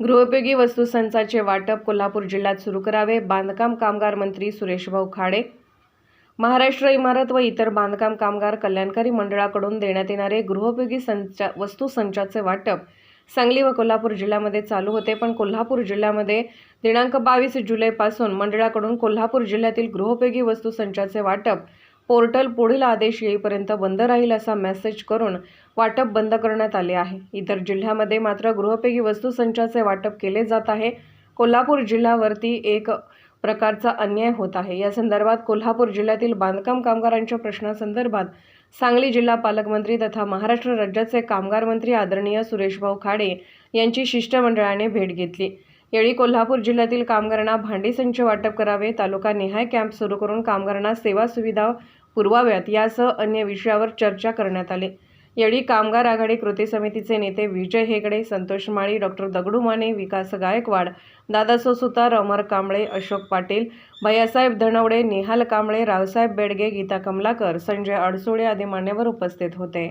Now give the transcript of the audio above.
गृहोपयोगी वस्तू संचाचे वाटप कोल्हापूर जिल्ह्यात सुरू करावे बांधकाम कामगार मंत्री सुरेशभाऊ खाडे. महाराष्ट्र इमारत व इतर बांधकाम कामगार कल्याणकारी मंडळाकडून देण्यात येणारे गृहोपयोगी संचा वस्तू संचाचे वाटप सांगली व कोल्हापूर जिल्ह्यामध्ये चालू होते पण कोल्हापूर जिल्ह्यामध्ये दिनांक बावीस जुलैपासून मंडळाकडून कोल्हापूर जिल्ह्यातील गृहोपयोगी वस्तू संचाचे वाटप पोर्टल पुढील आदेश येईपर्यंत बंद राहील असा मेसेज करून वाटप बंद करण्यात आले आहे. इतर जिल्ह्यामध्ये मात्र गृहपैकी वस्तू संचाचे वाटप केले जात आहे. कोल्हापूर जिल्ह्यावरती एक प्रकारचा अन्याय होत आहे. या संदर्भात कोल्हापूर जिल्ह्यातील बांधकाम कामगारांच्या प्रश्नासंदर्भात सांगली जिल्हा पालकमंत्री तथा महाराष्ट्र राज्याचे कामगार मंत्री आदरणीय सुरेशभाऊ खाडे यांची शिष्टमंडळाने भेट घेतली. यावेळी कोल्हापूर जिल्ह्यातील कामगारांना भांडी संच वाटप करावे तालुका निहाय कॅम्प सुरू करून कामगारांना सेवा सुविधा पुरवाव्यात यासह अन्य विषयावर चर्चा करण्यात आली. यावेळी कामगार आघाडी कृती समितीचे नेते विजय हेगडे संतोष माळी डॉक्टर दगडू माने विकास गायकवाड दादासो सुतार अमर कांबळे अशोक पाटील भैयासाहेब धनवडे निहाल कांबळे रावसाहेब बेडगे गीता कमलाकर संजय अडसुळे आदी मान्यवर उपस्थित होते.